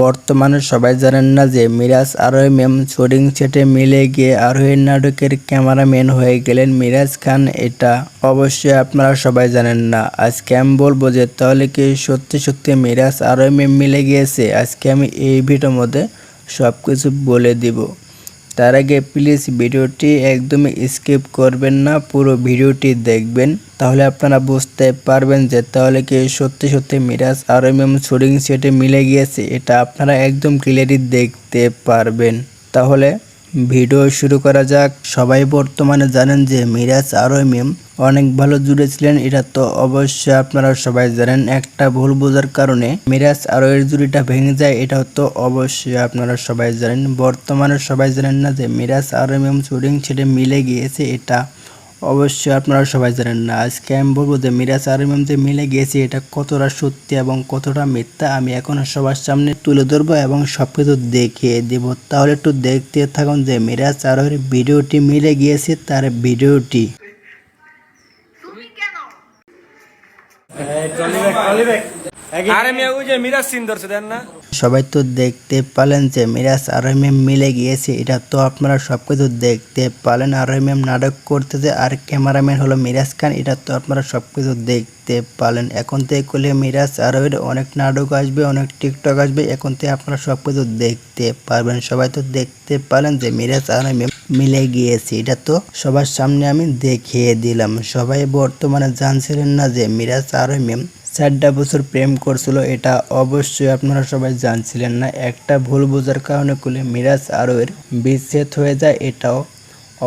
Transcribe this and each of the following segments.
বর্তমানে সবাই জানেন না যে মিরাজ আরোহী মেম শুটিং সেটে মিলে গিয়ে আরোহী নাটকের ক্যামেরাম্যান হয়ে গেলেন মিরাজ খান। এটা অবশ্যই আপনারা সবাই জানেন না। আজকে আমি বলব যে তাহলে কি সত্যি সত্যি মিরাজ আরোহী মেম মিলে গিয়েছে? আজকে আমি এই ভিডিওর মধ্যে সব কিছু বলে দিব। তার আগে প্লিজ ভিডিওটি একদমই স্কিপ করবেন না, পুরো ভিডিওটি দেখবেন। তাহলে আপনারা বুঝতে পারবেন যে তাহলে কি সত্যি সত্যি মিরাজ আর এম এম শুটিং সেটে মিলে গিয়েছে, এটা আপনারা একদম ক্লিয়ারই দেখতে পারবেন। তাহলে ভিডিও শুরু করা যাক। সবাই বর্তমানে জানেন যে মিরাজ আর এম অনেক ভালো জুড়ে ছিলেন এটা তো অবশ্যই আপনারা সবাই জানেন। একটা ভুল বোঝার কারণে মিরাজ আর এর জুড়িটা ভেঙে যায় এটা তো অবশ্যই আপনারা সবাই জানেন। বর্তমানে সবাই জানেন না যে মিরাজ আর এম শুটিং ছেড়ে মিলে গিয়েছে, এটা অবশ্যই আপনারা সবাই জানেন না। আজকে আমি বলব যে মিরাজ আর এম যে মিলে গিয়েছে এটা কতটা সত্যি এবং কতটা মিথ্যা আমি এখন সবার সামনে তুলে ধরবো এবং সব কিছু দেখিয়ে দেব। তাহলে একটু দেখতে থাকুন যে মিরাজ আর ভিডিওটি মিলে গিয়েছে তার ভিডিওটি। আরে মেয়ে ওই যে মিরাজ সিন ধরছে দেন না? সবাই তো দেখতে পালেন যে মিরাজ আর এম মিলে গিয়েছে। এটা তো আপনারা সব কিছু দেখতে পালেন। আর এম নাটক করতেছে আর ক্যামেরাম্যান হলো মিরাজ খান। এটা তো আপনারা সব কিছু দেখতে পালেন। এখন থেকে করলে মিরাজ আর অনেক নাটক আসবে, অনেক টিকটক আসবে। এখন থেকে আপনারা সব কিছু দেখতে পারবেন। সবাই তো দেখতে পালেন যে মিরাজ আর এম মিলে গিয়েছে। এটা তো সবার সামনে আমি দেখিয়ে দিলাম। সবাই বর্তমানে জানছিলেন না যে মিরাজ আর এম চারটা বছর প্রেম করছিল, এটা অবশ্যই আপনারা সবাই জানছিলেন না। একটা ভুল বোঝার কারণে কুলে মিরাজ আরোয়ের বিচ্ছেদ হয়ে যায়, এটাও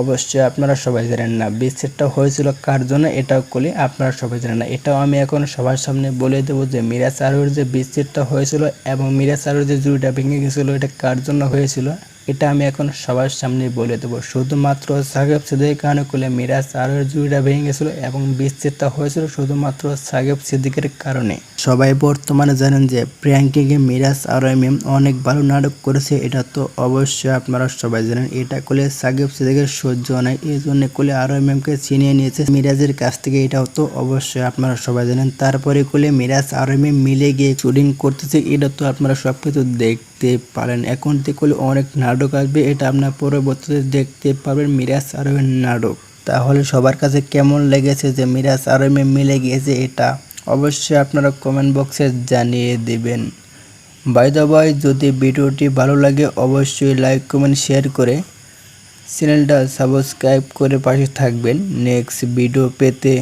অবশ্যই আপনারা সবাই জানেন না। বিচ্ছেদটা হয়েছিল কার জন্য, এটাও কলি আপনারা সবাই জানেন না। এটাও আমি এখন সবার সামনে বলে দেবো যে মিরাজ আরোয়ের যে বিচ্ছেদটা হয়েছিল এবং মিরাজ আরোয়ের যে জুড়িটা ভেঙে গেছিল, এটা কার জন্য হয়েছিল? এটা আমি এখন সবার সামনে বলে দেবো। শুধুমাত্র সাগেব সিদ্দিকের কারণে করলে মিরাজ আরোর জুড়িটা ভেঙে গেছিল এবং বিচ্ছেদটা হয়েছিল শুধুমাত্র সাগেব সিদ্দিকের কারণে। সবাই বর্তমানে জানেন যে প্রিয়াঙ্কিকে মিরাজ আর এম অনেক ভালো নাটক করেছে, এটা তো অবশ্যই আপনারা সবাই জানেন। এটা করলে সাগেব সিদ্দিকের সহ্য নাই এই জন্য করলে আর এম এমকে ছিনিয়ে নিয়েছে মিরাজের কাছ থেকে, এটাও তো অবশ্যই আপনারা সবাই জানেন। তারপরে করলে মিরাজ আর এম মিলে গিয়ে শুটিং করতেছে, এটা তো আপনারা সব কিছু দেখতে পারেন। এখন থেকে করলে অনেক নাটক আসবে, এটা আপনার পরবর্তীতে দেখতে পাবেন মিরাজ আর এম নাটক। তাহলে সবার কাছে কেমন লেগেছে যে মিরাজ আর এম মিলে গিয়েছে এটা? অবশ্যই আপনারা কমেন্ট বক্সে জানিয়ে দিবেন। বাই দ্য বাই যদি ভিডিওটি ভালো লাগে, অবশ্যই লাইক কমেন্ট শেয়ার করে চ্যানেলটা সাবস্ক্রাইব করে পাশে থাকবেন। নেক্সট ভিডিও পেতে।